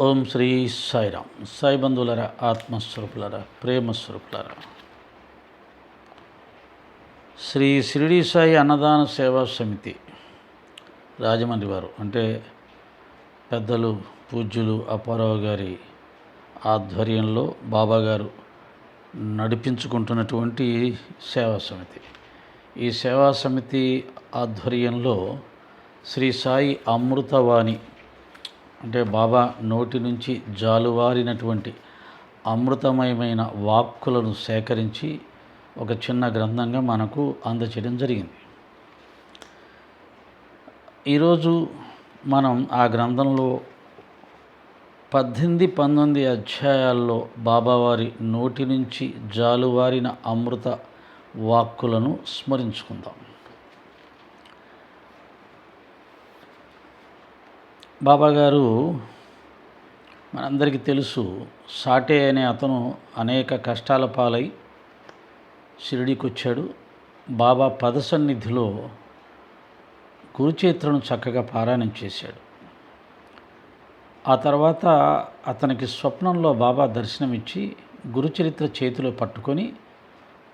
ఓం శ్రీ సాయిరామ్. సాయి బంధువులరా ఆత్మస్వరూపులరా ప్రేమస్వరూపులరా. శ్రీ షిరిడి సాయి అన్నదాన సేవా సమితి రాజమండ్రి వారు అంటే పెద్దలు పూజ్యులు అప్పారావు గారి ఆధ్వర్యంలో బాబాగారు నడిపించుకుంటున్నటువంటి సేవా సమితి. ఈ సేవా సమితి ఆధ్వర్యంలో శ్రీ సాయి అమృతవాణి అంటే బాబా నోటి నుంచి జాలువారినటువంటి అమృతమయమైన వాక్కులను సేకరించి ఒక చిన్న గ్రంథంగా మనకు అందచేయడం జరిగింది. ఈరోజు మనం ఆ గ్రంథంలో పద్దెనిమిది పంతొమ్మిది అధ్యాయాల్లో బాబావారి నోటి నుంచి జాలువారిన అమృత వాక్కులను స్మరించుకుందాం. బాబా గారు మనందరికీ తెలుసు సాటే అనే అతను అనేక కష్టాల పాలై షిరిడీకి వచ్చాడు బాబా పదసన్నిధిలో కురుచేత్రను చక్కగా పారాయణం చేశాడు. ఆ తర్వాత అతనికి స్వప్నంలో బాబా దర్శనమిచ్చి గురుచరిత్ర చేతిలో పట్టుకొని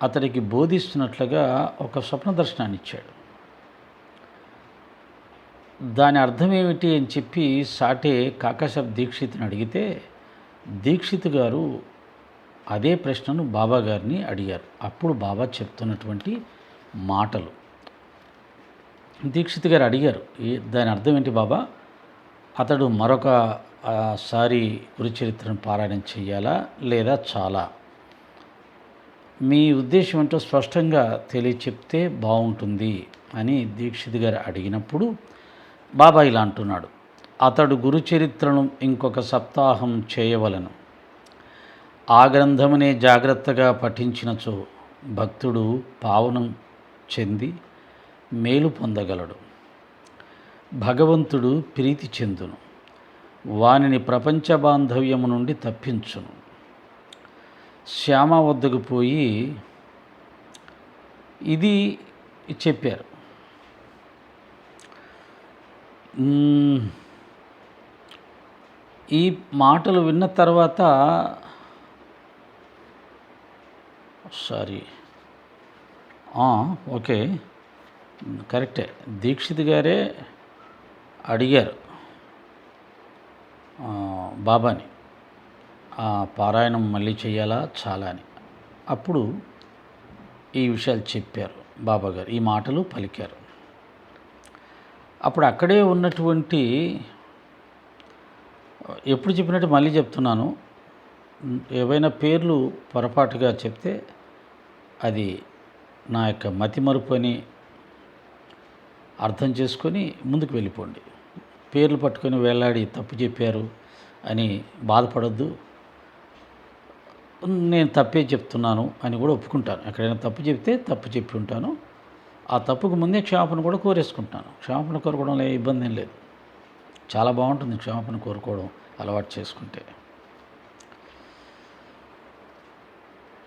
అతడికి బోధిస్తున్నట్లుగా ఒక స్వప్న దర్శనాన్ని ఇచ్చాడు దాని అర్థం ఏమిటి అని చెప్పి సాటే కాకాశబ్ దీక్షిత్ని అడిగితే దీక్షిత్ గారు అదే ప్రశ్నను బాబా గారిని అడిగారు. అప్పుడు బాబా చెప్తున్నటువంటి మాటలు. దీక్షిత్ గారు అడిగారు దాని అర్థం ఏంటి బాబా? అతడు మరొక సారి గురుచరిత్రను పారాయణం చేయాలా లేదా చాలా? మీ ఉద్దేశం ఏంటో స్పష్టంగా తెలియచెప్తే బాగుంటుంది అని దీక్షిత్ గారు అడిగినప్పుడు బాబా ఇలా అంటున్నాడు అతడు గురుచరిత్రను ఇంకొక సప్తాహం చేయవలను. ఆ గ్రంథమునే జాగ్రత్తగా పఠించినచో భక్తుడు పావనం చెంది మేలు పొందగలడు. భగవంతుడు ప్రీతి చెందును. వానిని ప్రపంచ బాంధవ్యము నుండి తప్పించును. శ్యామ వద్దకు పోయి ఇది చెప్పారు. ఈ మాటలు విన్న తర్వాత సారీ. ఓకే. కరెక్టే. దీక్షిత్ గారే అడిగారు. బాబాని. ఆ పారాయణం మళ్ళీ చేయాలా? చాలా అని. అప్పుడు ఈ విషయాలు చెప్పారు బాబా గారు ఈ మాటలు పలికారు. అప్పుడు అక్కడే ఉన్నటువంటి ఎప్పుడు చెప్పినట్టు మళ్ళీ చెప్తున్నాను ఏవైనా పేర్లు పొరపాటుగా చెప్తే అది నా యొక్క మతిమరుపు అని అర్థం చేసుకొని ముందుకు వెళ్ళిపోండి. పేర్లు పట్టుకొని వేలాడి తప్పు చెప్పారు అని బాధపడద్దు. నేను తప్పే చెప్తున్నాను అని కూడా ఒప్పుకుంటాను. ఎక్కడైనా తప్పు చెప్తే తప్పు చెప్పి ఉంటాను. ఆ తప్పుకు ముందే క్షమాపణ కూడా కోరేసుకుంటాను. క్షమాపణ కోరుకోవడంలో లే ఇబ్బంది ఏం లేదు. చాలా బాగుంటుంది క్షమాపణ కోరుకోవడం అలవాటు చేసుకుంటే.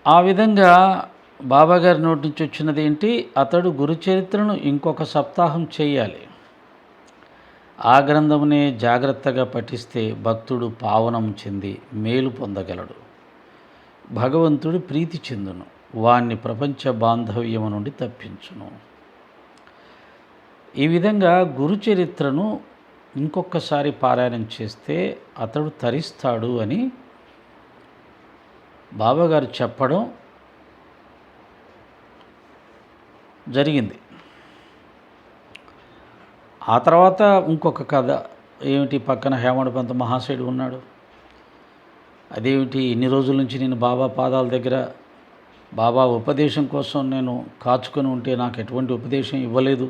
ఆ విధంగా బాబాగారి నోటి నుంచి వచ్చినది ఏంటి? అతడు గురుచరిత్రను ఇంకొక సప్తాహం చేయాలి. ఆ గ్రంథమునే జాగ్రత్తగా పఠిస్తే భక్తుడు పావనం చెంది మేలు పొందగలడు. భగవంతుడు ప్రీతి చెందును. వాణ్ణి ప్రపంచ బాంధవ్యము నుండి తప్పించును. ఈ విధంగా గురుచరిత్రను ఇంకొకసారి పారాయణం చేస్తే అతడు తరిస్తాడు అని బాబాగారు చెప్పడం జరిగింది. ఆ తర్వాత ఇంకొక కథ ఏమిటి పక్కన హేమడపంత మహాశయుడు ఉన్నాడు. అదేమిటి ఇన్ని రోజుల నుంచి నేను బాబా పాదాల దగ్గర బాబా ఉపదేశం కోసం నేను కాచుకొని ఉంటే నాకు ఎటువంటి ఉపదేశం ఇవ్వలేదు.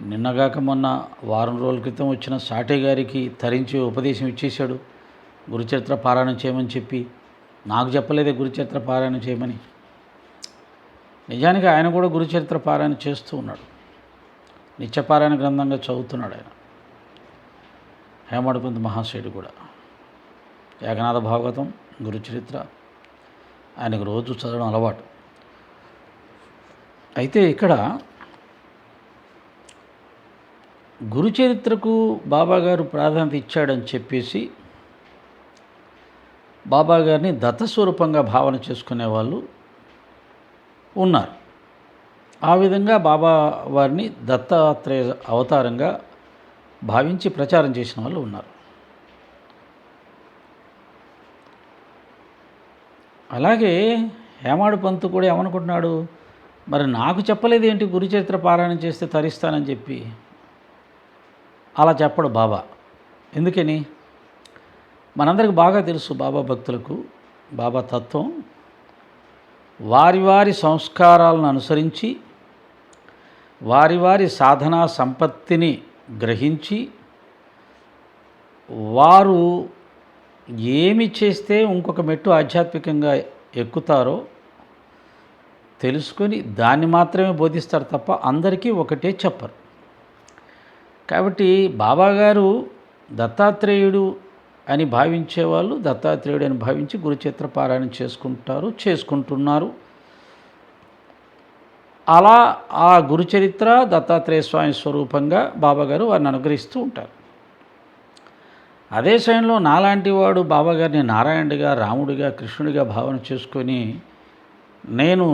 నిన్నగాక మొన్న వారం రోజుల క్రితం వచ్చిన సాటే గారికి తరించి ఉపదేశం ఇచ్చేశాడు. గురుచరిత్ర పారాయణం చేయమని చెప్పి. నాకు చెప్పలేదే గురుచరిత్ర పారాయణం చేయమని. నిజానికి ఆయన కూడా గురుచరిత్ర పారాయణ చేస్తూ ఉన్నాడు. నిత్యపారాయణ గ్రంథంగా చదువుతున్నాడు ఆయన. హేమడపంత్ మహాశయుడు కూడా. ఏకనాథ భాగవతం గురుచరిత్ర. ఆయనకు రోజు చదవడం అలవాటు. అయితే ఇక్కడ గురుచరిత్రకు బాబాగారు ప్రాధాన్యత ఇచ్చాడని చెప్పేసి బాబాగారిని దత్తస్వరూపంగా భావన చేసుకునే వాళ్ళు ఉన్నారు. ఆ విధంగా బాబా వారిని దత్తాత్రేయ అవతారంగా భావించి ప్రచారం చేసిన వాళ్ళు ఉన్నారు. అలాగే హేమాడు పంతు కూడా ఏమనుకుంటున్నాడు? మరి నాకు చెప్పలేదు ఏంటి గురుచరిత్ర పారాయణం చేస్తే తరిస్తానని చెప్పి? అలా చెప్పడు బాబా. ఎందుకని? మనందరికి బాగా తెలుసు బాబా భక్తులకు బాబా తత్వం. వారి వారి సంస్కారాలను అనుసరించి వారి వారి సాధనా సంపత్తిని గ్రహించి వారు ఏమి చేస్తే ఇంకొక మెట్టు ఆధ్యాత్మికంగా ఎక్కుతారో తెలుసుకొని దాన్ని మాత్రమే బోధిస్తారు తప్ప అందరికీ ఒకటే చెప్పరు. కాబట్టి బాబాగారు దత్తాత్రేయుడు అని భావించేవాళ్ళు దత్తాత్రేయుడు అని భావించి గురుచిత్ర పారాయణం చేసుకుంటారు చేసుకుంటున్నారు. అలా ఆ గురుచరిత్ర దత్తాత్రేయ స్వామి స్వరూపంగా బాబాగారు వారిని అనుగ్రహిస్తూ ఉంటారు. అదే సమయంలో నాలాంటి వాడు బాబాగారిని నారాయణుడిగా రాముడిగా కృష్ణుడిగా భావన చేసుకొని నేను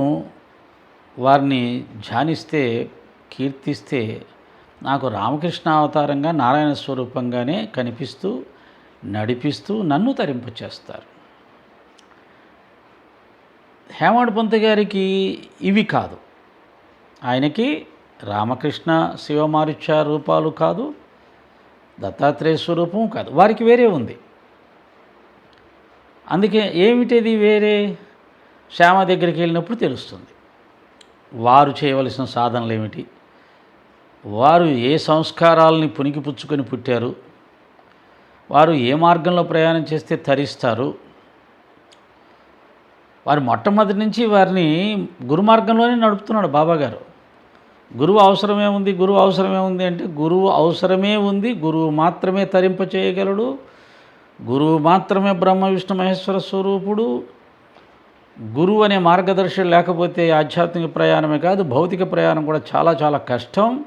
వారిని ధ్యానిస్తే కీర్తిస్తే నాకు రామకృష్ణ అవతారంగా నారాయణ స్వరూపంగానే కనిపిస్తూ నడిపిస్తూ నన్ను తరింపచేస్తారు హేమాడ్ పంత్ గారికి ఇవి కాదు. ఆయనకి రామకృష్ణ శివమారుత్య రూపాలు కాదు దత్తాత్రేయ స్వరూపం కాదు. వారికి వేరే ఉంది. అందుకే ఏమిటిది వేరే? శ్యామ దగ్గరికి వెళ్ళినప్పుడు తెలుస్తుంది. వారు చేయవలసిన సాధనలు ఏమిటి వారు ఏ సంస్కారాలని పుణికిపుచ్చుకొని పుట్టారు? వారు ఏ మార్గంలో ప్రయాణం చేస్తే తరిస్తారు? వారు మొట్టమొదటి నుంచి వారిని గురు మార్గంలోనే నడుపుతున్నాడు బాబాగారు. గురువు అవసరమే ఉంది గురువు అవసరమే ఉంది అంటే గురువు అవసరమే ఉంది గురువు మాత్రమే తరింప చేయగలడు గురువు మాత్రమే బ్రహ్మ విష్ణు మహేశ్వర స్వరూపుడు. గురువు అనే మార్గదర్శి లేకపోతే ఆధ్యాత్మిక ప్రయాణమే కాదు భౌతిక ప్రయాణం కూడా చాలా చాలా కష్టం.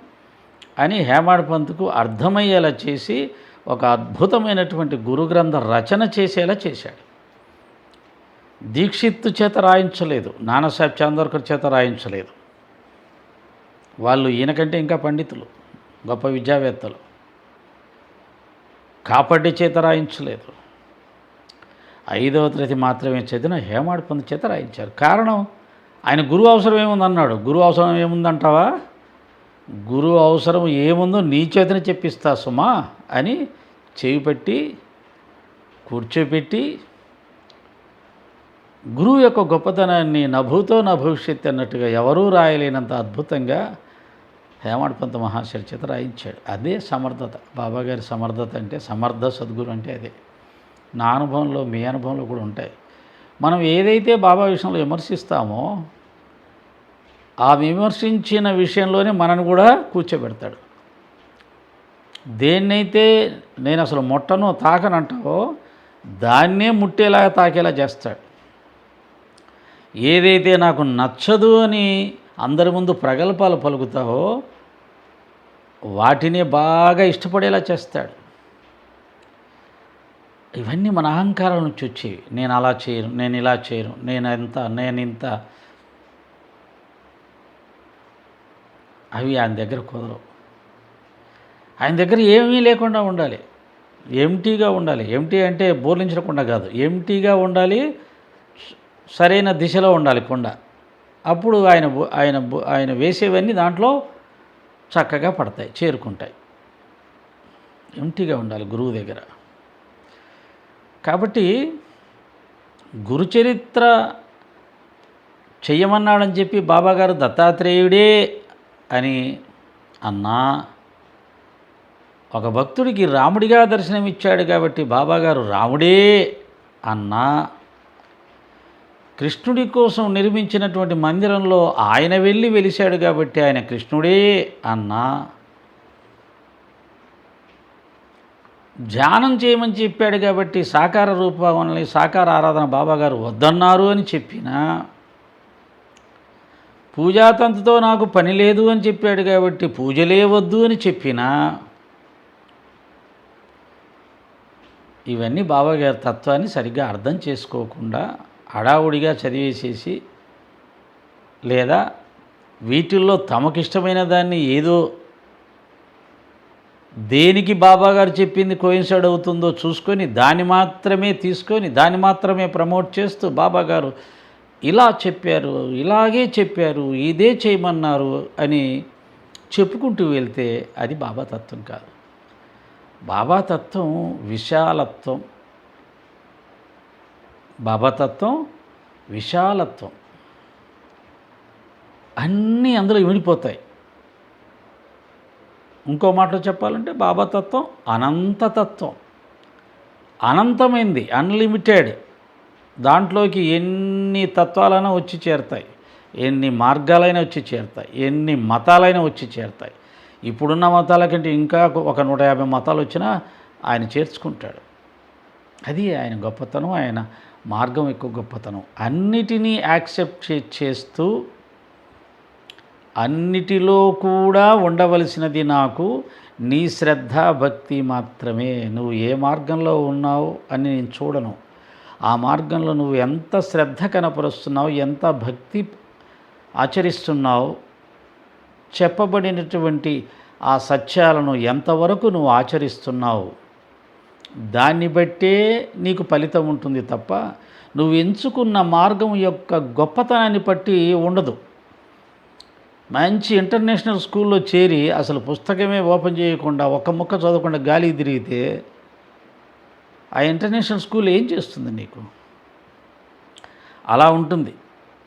అని హేమాడ్ పంత్కు అర్థమయ్యేలా చేసి ఒక అద్భుతమైనటువంటి గురు గ్రంథ రచన చేసేలా చేశాడు. దీక్షిత్తు చేత రాయించలేదు నానాసాహెబ్ చాందోర్కర్ చేత రాయించలేదు. వాళ్ళు ఈయనకంటే ఇంకా పండితులు గొప్ప విద్యావేత్తలు. కాపడ్డి చేత రాయించలేదు. ఐదవ తరగతి మాత్రమే చదివిన హేమాడ్ పంత్ చేత రాయించారు. కారణం ఆయన గురువు అవసరం ఏముందన్నాడు? గురువు అవసరం ఏముందంటావా? గురువు అవసరం ఏముందో నీ చేతనే చెప్పిస్తా సుమా అని చేయి పెట్టి కూర్చోపెట్టి గురువు యొక్క గొప్పతనాన్ని నభూతో నా భవిష్యత్ అన్నట్టుగా ఎవరూ రాయలేనంత అద్భుతంగా హేమాడ్ పంత చేత రాయించాడు. అదే సమర్థత. బాబాగారి సమర్థత అంటే సమర్థ సద్గురు అంటే అదే. నా అనుభవంలో మీ అనుభవంలో కూడా ఉంటాయి. మనం ఏదైతే బాబా విషయంలో విమర్శిస్తామో ఆ విమర్శించిన విషయంలోనే మనను కూడా కూర్చోబెడతాడు. దేన్నైతే నేను అసలు మొట్టను తాకనంటావో దాన్నే ముట్టేలాగా తాకేలా చేస్తాడు. ఏదైతే నాకు నచ్చదు అని అందరి ముందు ప్రగల్భాలు పలుకుతావో వాటినే బాగా ఇష్టపడేలా చేస్తాడు. ఇవన్నీ మన అహంకారం నుంచి వచ్చేవి. నేను అలా చేయను నేను ఇలా చేయను నేను ఎంత నేను ఇంత అవి ఆయన దగ్గర కుదరవు. ఆయన దగ్గర ఏమీ లేకుండా ఉండాలి. ఎంటీగా ఉండాలి. ఎంటీ అంటే బోర్లించకుండా కాదు. ఎంటీగా ఉండాలి సరైన దిశలో ఉండాలి కొండ. అప్పుడు ఆయన ఆయన ఆయన వేసేవన్నీ దాంట్లో చక్కగా పడతాయి చేరుకుంటాయి. ఎంటీగా ఉండాలి గురువు దగ్గర. కాబట్టి గురుచరిత్ర చెయ్యమన్నాడని చెప్పి బాబాగారు దత్తాత్రేయుడే అని అన్నా ఒక భక్తుడికి రాముడిగా దర్శనమిచ్చాడు కాబట్టి బాబాగారు రాముడే అన్నా కృష్ణుడి కోసం నిర్మించినటువంటి మందిరంలో ఆయన వెళ్ళి వెలిశాడు కాబట్టి ఆయన కృష్ణుడే అన్నా. ధ్యానం చేయమని చెప్పాడు కాబట్టి సాకార రూపాలని సాకార ఆరాధన బాబాగారు వద్దన్నారు అని చెప్పినా పూజాతంతుతో నాకు పని లేదు అని చెప్పాడు కాబట్టి పూజలే వద్దు అని చెప్పినా ఇవన్నీ బాబాగారి తత్వాన్ని సరిగ్గా అర్థం చేసుకోకుండా హడావుడిగా చదివేసేసి లేదా వీటిల్లో తమకిష్టమైన దాన్ని ఏదో దేనికి బాబాగారు చెప్పింది కోయిన్సైడ్ అవుతుందో చూసుకొని దాన్ని మాత్రమే తీసుకొని దాన్ని మాత్రమే ప్రమోట్ చేస్తూ బాబాగారు ఇలా చెప్పారు ఇలాగే చెప్పారు ఇదే చేయమన్నారు అని చెప్పుకుంటూ వెళ్తే అది బాబా తత్వం కాదు. బాబా తత్వం విశాలత్వం. బాబా తత్వం విశాలత్వం. అన్నీ అందులో విడిపోతాయి ఇంకో మాటలో చెప్పాలంటే బాబా తత్వం అనంతతత్వం అనంతమైంది అన్లిమిటెడ్. దాంట్లోకి ఎన్ని తత్వాలైనా వచ్చి చేరుతాయి. ఎన్ని మార్గాలైనా వచ్చి చేరుతాయి. ఎన్ని మతాలైనా వచ్చి చేరుతాయి. ఇప్పుడున్న మతాల కంటే ఇంకా ఒక నూట యాభై మతాలు వచ్చినా ఆయన చేర్చుకుంటాడు. అది ఆయన గొప్పతనం ఆయన మార్గం ఎక్కువ గొప్పతనం. అన్నిటినీ యాక్సెప్ట్ చేస్తూ అన్నిటిలో కూడా ఉండవలసినది నాకు నీ శ్రద్ధ భక్తి మాత్రమే. నువ్వు ఏ మార్గంలో ఉన్నావు అని నేను చూడను. ఆ మార్గంలో నువ్వు ఎంత శ్రద్ధ కనపరుస్తున్నావు ఎంత భక్తి ఆచరిస్తున్నావు చెప్పబడినటువంటి ఆ సత్యాలను ఎంతవరకు నువ్వు ఆచరిస్తున్నావు దాన్ని బట్టే నీకు ఫలితం ఉంటుంది తప్ప నువ్వు ఎంచుకున్న మార్గం యొక్క గొప్పతనాన్ని బట్టి ఉండదు. మంచి ఇంటర్నేషనల్ స్కూల్లో చేరి అసలు పుస్తకమే ఓపెన్ చేయకుండా ఒక్క ముక్క చదవకుండా గాలి తిరిగితే ఆ ఇంటర్నేషనల్ స్కూల్ ఏం చేస్తుంది నీకు? అలా ఉంటుంది.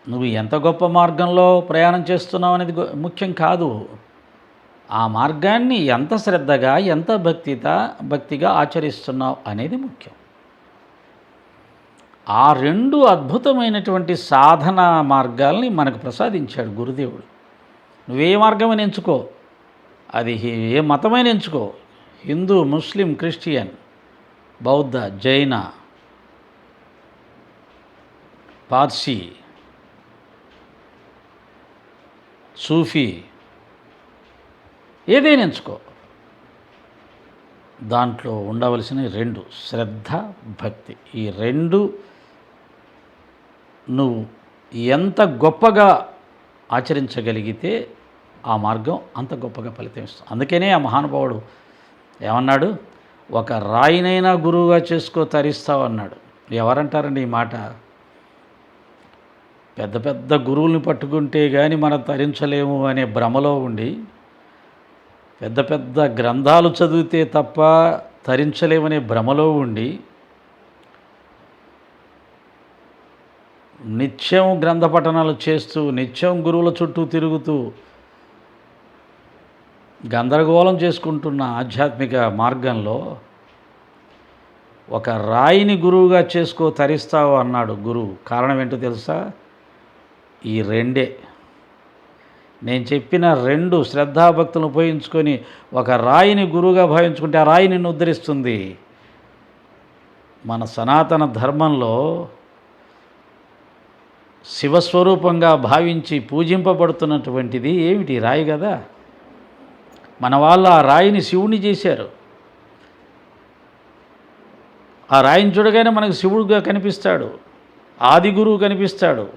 నువ్వు ఎంత గొప్ప మార్గంలో ప్రయాణం చేస్తున్నావు అనేది ముఖ్యం కాదు. ఆ మార్గాన్ని ఎంత శ్రద్ధగా ఎంత భక్తిత భక్తిగా ఆచరిస్తున్నావు అనేది ముఖ్యం. ఆ రెండు అద్భుతమైనటువంటి సాధన మార్గాల్ని మనకు ప్రసాదించాడు గురుదేవుడు. నువ్వే మార్గమని ఎంచుకో. అది ఏ మతమైన ఎంచుకో. హిందూ ముస్లిం క్రిస్టియన్ బౌద్ధ జైన పార్సీ సూఫీ ఏదైనా ఎంచుకో. దాంట్లో ఉండవలసిన రెండు శ్రద్ధ భక్తి. ఈ రెండు నువ్వు ఎంత గొప్పగా ఆచరించగలిగితే ఆ మార్గం అంత గొప్పగా ఫలితం ఇస్తుంది. అందుకనే ఆ మహానుభావుడు ఏమన్నాడు? ఒక రాయినైనా గురువుగా చేసుకో తరిస్తావు అన్నాడు. ఎవరంటారండి ఈ మాట? పెద్ద పెద్ద గురువుల్ని పట్టుకుంటే కానీ మనం తరించలేము అనే భ్రమలో ఉండి పెద్ద పెద్ద గ్రంథాలు చదివితే తప్ప తరించలేమనే భ్రమలో ఉండి నిత్యం గ్రంథ పఠనాలు చేస్తూ నిత్యం గురువుల చుట్టూ తిరుగుతూ గందరగోళం చేసుకుంటున్న ఆధ్యాత్మిక మార్గంలో ఒక రాయిని గురువుగా చేసుకో తరిస్తావు అన్నాడు గురువు. కారణం ఏంటో తెలుసా? ఈ రెండే. నేను చెప్పిన రెండు శ్రద్ధాభక్తులను ఉపయోగించుకొని ఒక రాయిని గురువుగా భావించుకుంటే ఆ రాయి నిన్ను ఉద్ధరిస్తుంది. మన సనాతన ధర్మంలో శివస్వరూపంగా భావించి పూజింపబడుతున్నటువంటిది ఏమిటి? రాయి కదా. మన వాళ్ళు ఆ రాయిని శివుని చేశారు. ఆ రాయిని చూడగానే మనకు శివుడుగా కనిపిస్తాడు. ఆది గురువు కనిపిస్తాడు.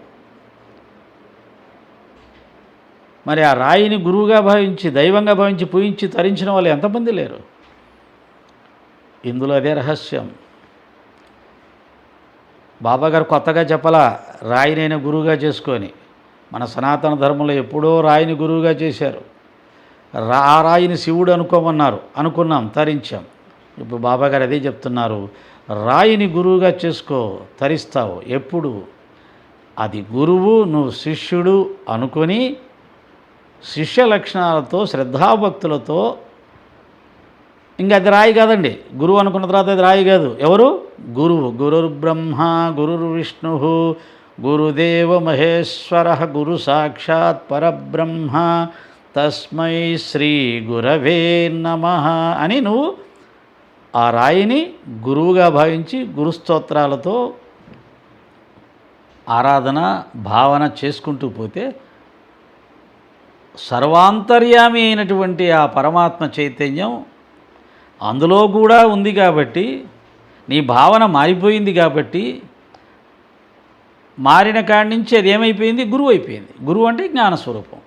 మరి ఆ రాయిని గురువుగా భావించి దైవంగా భావించి పూజించి తరించిన వాళ్ళు ఎంతమంది లేరు? ఇందులో అదే రహస్యం. బాబాగారు కొత్తగా చెప్పలా రాయినైనా గురువుగా చేసుకొని. మన సనాతన ధర్మంలో ఎప్పుడో రాయిని గురువుగా చేశారు. రా ఆ రాయిని శివుడు అనుకోమన్నారు. అనుకున్నాం తరించాం. ఇప్పుడు బాబాగారు అదే చెప్తున్నారు. రాయిని గురువుగా చేసుకో తరిస్తావు. ఎప్పుడు? అది గురువు నువ్వు శిష్యుడు అనుకొని శిష్య లక్షణాలతో శ్రద్ధాభక్తులతో ఇంకా అది రాయి కాదండి. గురువు అనుకున్న తర్వాత అది రాయి కాదు. ఎవరు? గురువు. గురుర్ బ్రహ్మ గురుర్ విష్ణు గురుదేవ మహేశ్వర గురు సాక్షాత్ పరబ్రహ్మ తస్మై శ్రీ గురవే నమ అని నువ్వు ఆ రాయిని గురువుగా భావించి గురుస్తోత్రాలతో ఆరాధన భావన చేసుకుంటూ పోతే సర్వాంతర్యామి అయినటువంటి ఆ పరమాత్మ చైతన్యం అందులో కూడా ఉంది కాబట్టి నీ భావన మారిపోయింది కాబట్టి మారిన కాడి నుంచి అది ఏమైపోయింది? గురువు అయిపోయింది గురువు అంటే జ్ఞానస్వరూపం.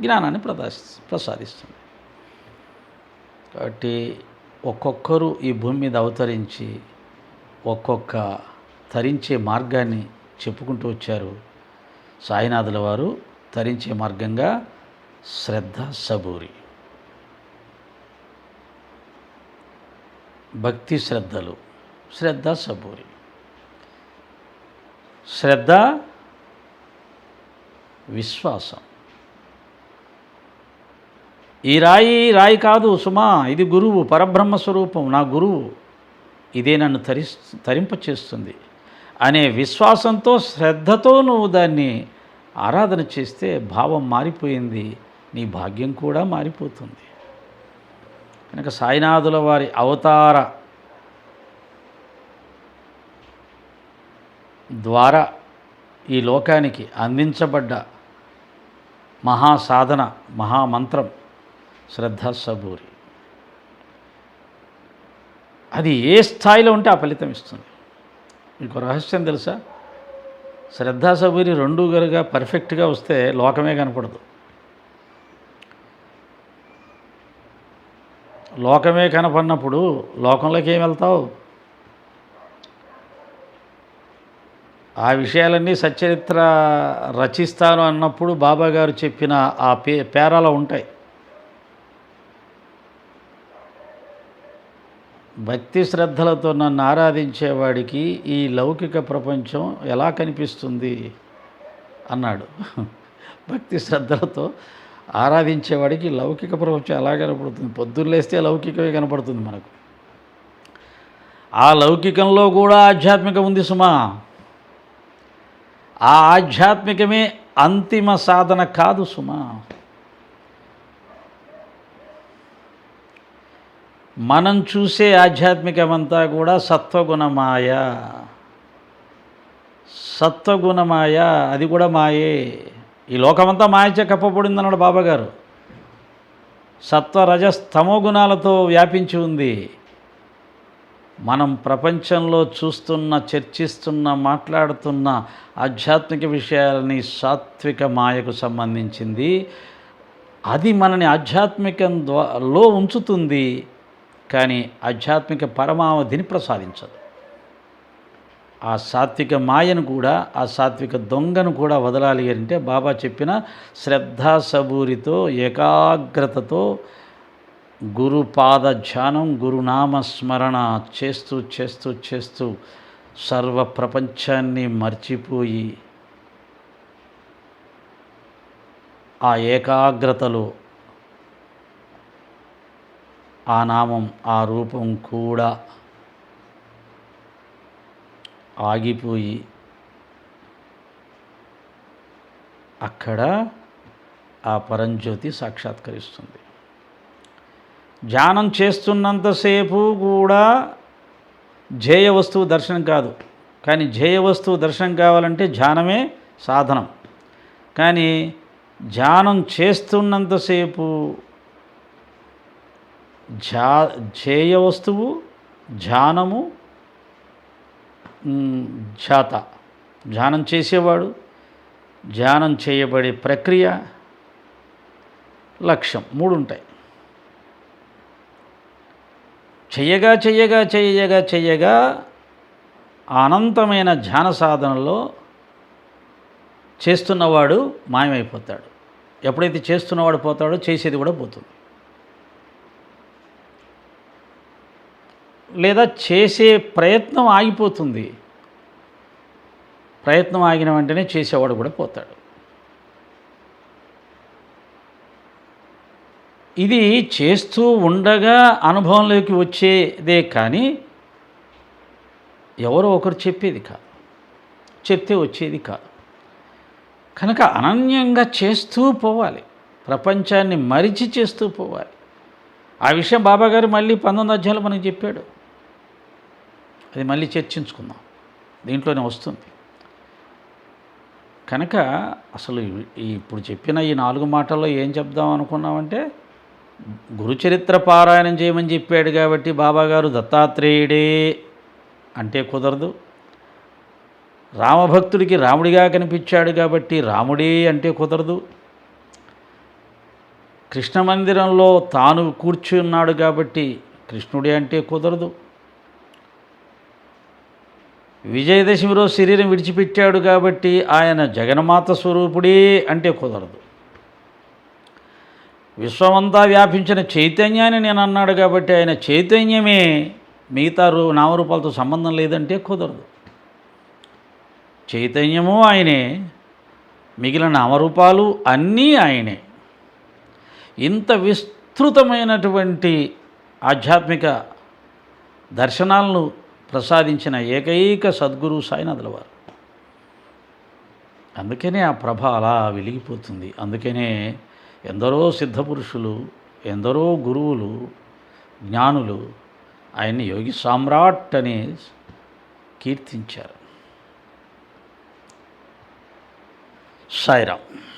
జ్ఞానాన్ని ప్రదాసి ప్రసాదిస్తుంది. కాబట్టి ఒక్కొక్కరు ఈ భూమి మీద అవతరించి ఒక్కొక్క తరించే మార్గాన్ని చెప్పుకుంటూ వచ్చారు. సాయినాథుల వారు తరించే మార్గంగా శ్రద్ధ సబూరి. భక్తి శ్రద్ధలు శ్రద్ధ సబూరి. శ్రద్ధ విశ్వాసం. ఈ రాయి రాయి కాదు సుమా ఇది గురువు పరబ్రహ్మ స్వరూపం నా గురువు. ఇదే నన్ను తరి తరింపచేస్తుంది. అనే విశ్వాసంతో శ్రద్ధతో నువ్వు దాన్ని ఆరాధన చేస్తే భావం మారిపోయింది. నీ భాగ్యం కూడా మారిపోతుంది. కనుక సాయినాథుల వారి అవతార ద్వారా ఈ లోకానికి అందించబడ్డ మహాసాధన మహామంత్రం శ్రద్ధ సబూరి అది ఏ స్థాయిలో ఉంటే ఆ ఫలితం ఇస్తుంది. మీకు రహస్యం తెలుసా? శ్రద్ధా సబూరి రెండు గరుగా పర్ఫెక్ట్గా వస్తే లోకమే కనపడదు. లోకమే కనపడినప్పుడు లోకంలోకి ఏం వెళ్తావు? ఆ విషయాలన్నీ సచ్చరిత్ర రచిస్తాను అన్నప్పుడు బాబా గారు చెప్పిన ఆ పే పేరాలో ఉంటాయి. భక్తి శ్రద్ధలతో నన్ను ఆరాధించేవాడికి ఈ లౌకిక ప్రపంచం ఎలా కనిపిస్తుంది? అన్నాడు. భక్తి శ్రద్ధలతో ఆరాధించేవాడికి లౌకిక ప్రపంచం ఎలా కనపడుతుంది? పొద్దున్న లేస్తే లౌకికమే కనపడుతుంది మనకు. ఆ లౌకికంలో కూడా ఆధ్యాత్మికం ఉంది సుమా. ఆ ఆధ్యాత్మికమే అంతిమ సాధన కాదు సుమా. మనం చూసే ఆధ్యాత్మికమంతా కూడా సత్వగుణమాయ. సత్వగుణమాయ అది కూడా మాయే. ఈ లోకమంతా మాయచే కప్పబడింది అన్నాడు బాబాగారు. సత్వ రజస్తమో గుణాలతో వ్యాపించి ఉంది. మనం ప్రపంచంలో చూస్తున్న చర్చిస్తున్న మాట్లాడుతున్న ఆధ్యాత్మిక విషయాలని సాత్విక మాయకు సంబంధించింది. అది మనని ఆధ్యాత్మికం లో ఉంచుతుంది. కానీ ఆధ్యాత్మిక పరమావధిని ప్రసాదించదు. ఆ సాత్విక మాయను కూడా ఆ సాత్విక దొంగను కూడా వదలాలి అంటే బాబా చెప్పిన శ్రద్ధా సబూరితో ఏకాగ్రతతో గురుపాద ధ్యానం గురునామ స్మరణ చేస్తూ చేస్తూ చేస్తూ సర్వ ప్రపంచాన్ని మర్చిపోయి ఆ ఏకాగ్రతలో ఆ నామం ఆ రూపం కూడా ఆగిపోయి అక్కడ ఆ పరంజ్యోతి సాక్షాత్కరిస్తుంది. ధ్యానం చేస్తున్నంతసేపు కూడా ధ్యేయ వస్తువు దర్శనం కాదు. కానీ ధ్యేయ వస్తువు దర్శనం కావాలంటే ధ్యానమే సాధనం. కానీ ధ్యానం చేస్తున్నంతసేపు ధ్యా ధ్యేయ వస్తువు ధ్యానము ధ్యాత. ధ్యానం చేసేవాడు ధ్యానం చేయబడే ప్రక్రియ లక్ష్యం మూడు ఉంటాయి చెయ్యగా చెయ్యగా చెయ్యగా చెయ్యగా అనంతమైన ధ్యాన సాధనలో చేస్తున్నవాడు మాయమైపోతాడు. ఎప్పుడైతే చేస్తున్నవాడు పోతాడో చేసేది కూడా పోతుంది. లేదా చేసే ప్రయత్నం ఆగిపోతుంది. ప్రయత్నం ఆగిన వెంటనే చేసేవాడు కూడా పోతాడు. ఇది చేస్తూ ఉండగా అనుభవంలోకి వచ్చేదే కానీ ఎవరో ఒకరు చెప్పేది కాదు. చెప్తే వచ్చేది కాదు. కనుక అనన్యంగా చేస్తూ పోవాలి. ప్రపంచాన్ని మరిచి చేస్తూ పోవాలి. ఆ విషయం బాబాగారు మళ్ళీ పంతొమ్మిది అధ్యాయులు మనకు చెప్పాడు. అది మళ్ళీ చర్చించుకుందాం. దీంట్లోనే వస్తుంది. కనుక అసలు ఇప్పుడు చెప్పిన ఈ నాలుగు మాటల్లో ఏం చెప్దాం అనుకున్నామంటే గురుచరిత్ర పారాయణం చేయమని చెప్పాడు కాబట్టి బాబాగారు దత్తాత్రేయుడే అంటే కుదరదు. రామభక్తుడికి రాముడిగా కనిపించాడు కాబట్టి రాముడే అంటే కుదరదు. కృష్ణ మందిరంలో తాను కూర్చున్నాడు కాబట్టి కృష్ణుడే అంటే కుదరదు. విజయదశమి రోజు శరీరం విడిచిపెట్టాడు కాబట్టి ఆయన జగన్మాత స్వరూపుడే అంటే కుదరదు. విశ్వమంతా వ్యాపించిన చైతన్యాన్ని నేను అన్నాడు కాబట్టి ఆయన చైతన్యమే మిగతా రూ నామరూపాలతో సంబంధం లేదంటే కుదరదు. చైతన్యము ఆయనే మిగిలిన నామరూపాలు అన్నీ ఆయనే. ఇంత విస్తృతమైనటువంటి ఆధ్యాత్మిక దర్శనాలను ప్రసాదించిన ఏకైక సద్గురు సాయినాథుల వారు. అందుకనే ఆ ప్రభ అలా వెలిగిపోతుంది. అందుకనే ఎందరో సిద్ధపురుషులు ఎందరో గురువులు జ్ఞానులు ఆయన్ని యోగి సామ్రాట్ అని కీర్తించారు. సాయిరామ్.